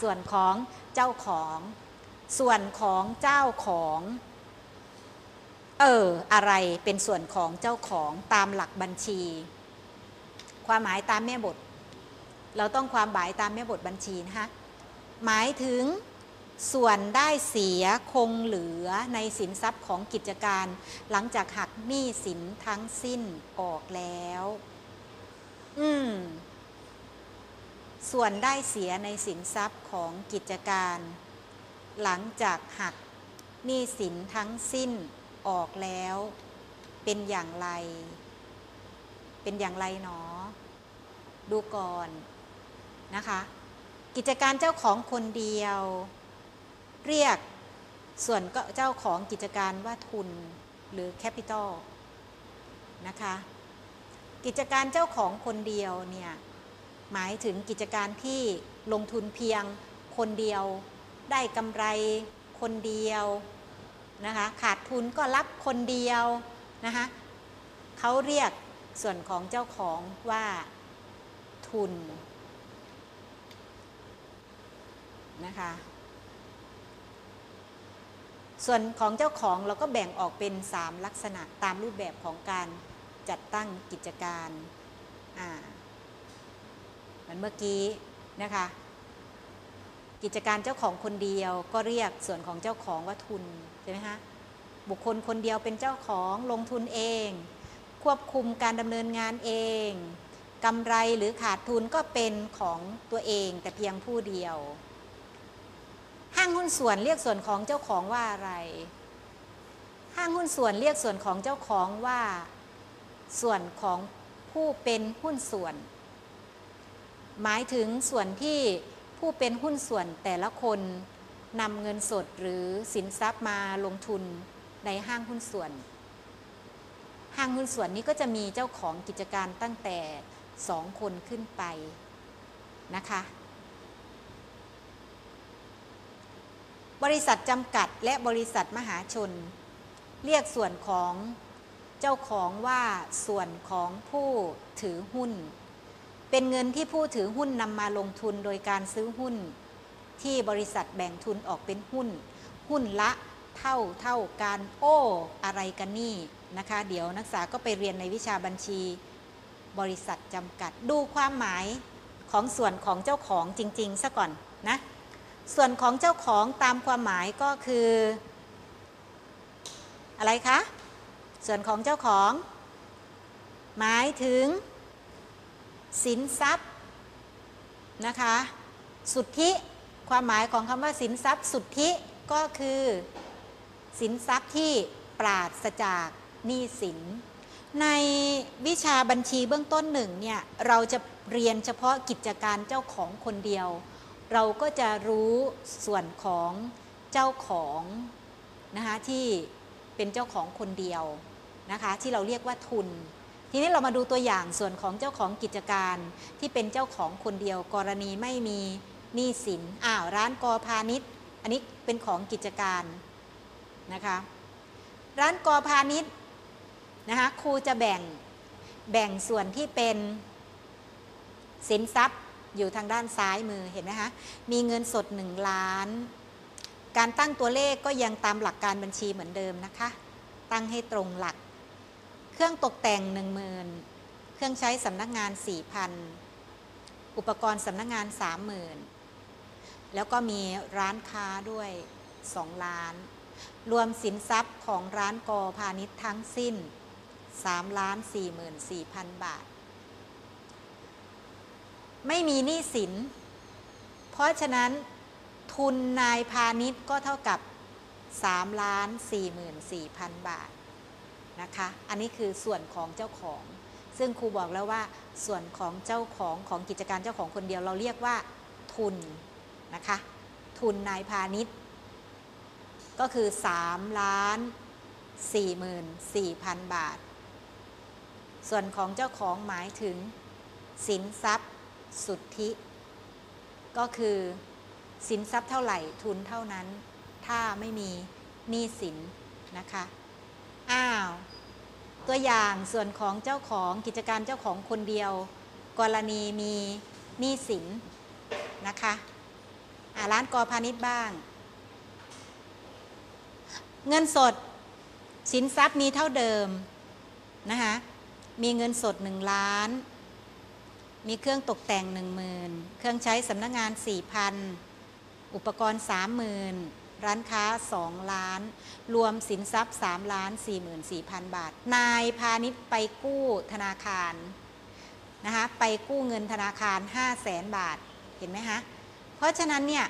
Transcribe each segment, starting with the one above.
ส่วนของเจ้าของ ส่วนของเจ้าของ เออ อะไรเป็นส่วนของเจ้าของตามหลักบัญชี ความหมายตามแม่บท เราต้องความหมายตามแม่บทบัญชีนะคะหมายถึงส่วนได้เสียคงเหลือในสินทรัพย์ของกิจการ หลังจากหักหนี้สินทั้งสิ้นออกแล้ว อืม ส่วนได้เสียในสินทรัพย์ของกิจการ หลังจากหักหนี้สินทั้งสิ้นออกแล้ว เป็นอย่างไร เป็นอย่างไรหนอ ดูก่อนนะคะ กิจการเจ้าของคนเดียว เรียกส่วนก็เจ้าของกิจการว่าทุนหรือแคปิตอลนะคะ กิจการเจ้าของคนเดียวเนี่ย หมายถึงกิจการที่ลงทุนเพียงคนเดียว ได้กำไรคนเดียวนะคะขาดทุนก็รับคนเดียวนะคะเขาเรียกส่วนของเจ้าของว่าทุนนะคะส่วนของเจ้าของเราก็แบ่งออกเป็น 3 ลักษณะตามรูปแบบของการจัดตั้งกิจการอ่า เหมือนเมื่อกี้นะคะ กิจการเจ้าของคนเดียวก็เรียกส่วนของเจ้าของว่าทุนใช่ไหมคะบุคคลคนเดียวเป็นเจ้าของลงทุนเอง ควบคุมการดำเนินงานเองกำไรหรือขาดทุนก็เป็นของตัวเองแต่เพียงผู้เดียว ห้างหุ้นส่วนเรียกส่วนของเจ้าของว่าอะไร ห้างหุ้นส่วนเรียกส่วนของเจ้าของว่า ส่วนของผู้เป็นหุ้นส่วน หมายถึงส่วนที่ผู้เป็นหุ้นส่วนแต่ละคนนำเงินสดหรือสินทรัพย์มาลงทุนในห้างหุ้นส่วน ห้างหุ้นส่วนนี้ก็จะมีเจ้าของกิจการตั้งแต่สองคนขึ้นไปนะคะ บริษัทจำกัดและบริษัทมหาชน เรียกส่วนของเจ้าของว่าส่วนของผู้ถือหุ้น เป็นเงินที่ผู้ถือหุ้นนำมาลงทุนโดยการซื้อหุ้น ที่บริษัทแบ่งทุนออกเป็นหุ้น หุ้นละเท่าเท่าการโอ้อะไรกันนี่นะคะ เดี๋ยวนักศึกษาก็ไปเรียนในวิชาบัญชีบริษัทจำกัด ดูความหมายของส่วนของเจ้าของจริงๆซะก่อนนะส่วนของเจ้าของตามความหมายก็คือ อะไรคะ ส่วนของเจ้าของ หมายถึง สินทรัพย์นะคะ สุทธิความหมายของคำว่าสินทรัพย์ สุทธิก็คือ สินทรัพย์ที่ปราศจากหนี้สิน ในวิชาบัญชีเบื้องต้นหนึ่งเนี่ยเราจะเรียนเฉพาะกิจการเจ้าของคนเดียว เราก็จะรู้ส่วนของเจ้าของนะคะที่เป็นเจ้าของคนเดียวนะคะที่เราเรียกว่าทุน ทีนี้เรามาดูตัวอย่างส่วนของเจ้าของกิจการที่เป็นเจ้าของคนเดียวกรณีไม่มีหนี้สินอ้าวร้านกอพาณิชย์ อันนี้เป็นของกิจการนะคะร้านกอพาณิชย์นะคะครูจะแบ่งแบ่งส่วนที่เป็นสินทรัพย์อยู่ทางด้านซ้ายมือเห็นไหมคะมีเงินสด 1 ล้าน การตั้งตัวเลขก็ยังตามหลักการบัญชีเหมือนเดิมนะคะ ตั้งให้ตรงหลัก เครื่องตกแต่ง 1 0,000 เครื่องใช้สำนักงาน 4,000 อุปกรณ์สำนักงาน 30,000 แล้วก็มีร้านค้าด้วย 2 ล้าน รวมสินทรัพย์ของร้านกอพาณิชย์ทั้งสิ้น3ล้าน44,000 บาท ไม่มีหนี้สิน เพราะฉะนั้นทุนนายพาณิชย์ก็เท่ากับ3ล้าน44,000 บาท นะคะ อันนี้คือส่วนของเจ้าของ ซึ่งครูบอกแล้วว่า ส่วนของเจ้าของของกิจการเจ้าของคนเดียวเราเรียกว่าทุนนะคะ ทุนนายพาณิชย์ ก็คือ3ล้าน44,000 บาท ส่วนของเจ้าของหมายถึง สินทรัพย์สุทธิ ก็คือสินทรัพย์เท่าไหร่ทุนเท่านั้น ถ้าไม่มีหนี้สินนะคะ ตัวอย่างส่วนของเจ้าของกิจการเจ้าของคนเดียว กรณีมีหนี้สินนะคะร้านกอพาณิชย์บ้าง เงินสดสินทรัพย์มีเท่าเดิมนะคะมีเงินสด1ล้าน มีเครื่องตกแต่ง1 0,000เครื่องใช้สำนักงงาน4,000อุปกรณ์30,000 ร้านค้า 2 ล้าน รวมสินทรัพย์ 3 ล้าน 44,000 บาท นายพาณิชย์ไปกู้ธนาคารนะคะไปกู้เงินธนาคาร 5 0 0แสนบาทเห็นไหมคะเพราะฉะนั้นเนี่ย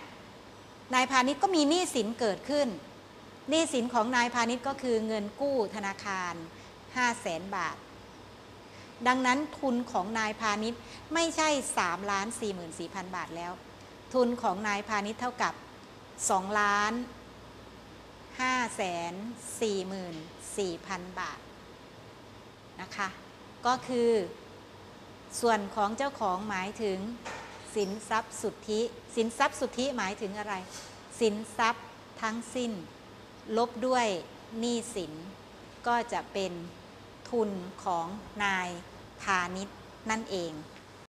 นายพาณิชย์ก็มีหนี้สินเกิดขึ้นหนี้สินของนายพาณิชย์ก็คือเงินกู้ธนาคาร 5 0 0แสนบาท ดังนั้นทุนของนายพาณิชย์ไม่ใช่3ล้าน44,000 บาทแล้ว ทุนของนายพาณิชย์เท่ากับ 2ล้าน5แสน44,000บาทนะคะ ก็คือ ส่วนของเจ้าของหมายถึงสินทรัพย์สุทธิสินทรัพย์สุทธิหมายถึงอะไร สินทรัพย์ทั้งสิ้น ลบด้วยหนี้สิน ก็จะเป็นทุนของนายพาณิชย์นั่นเอง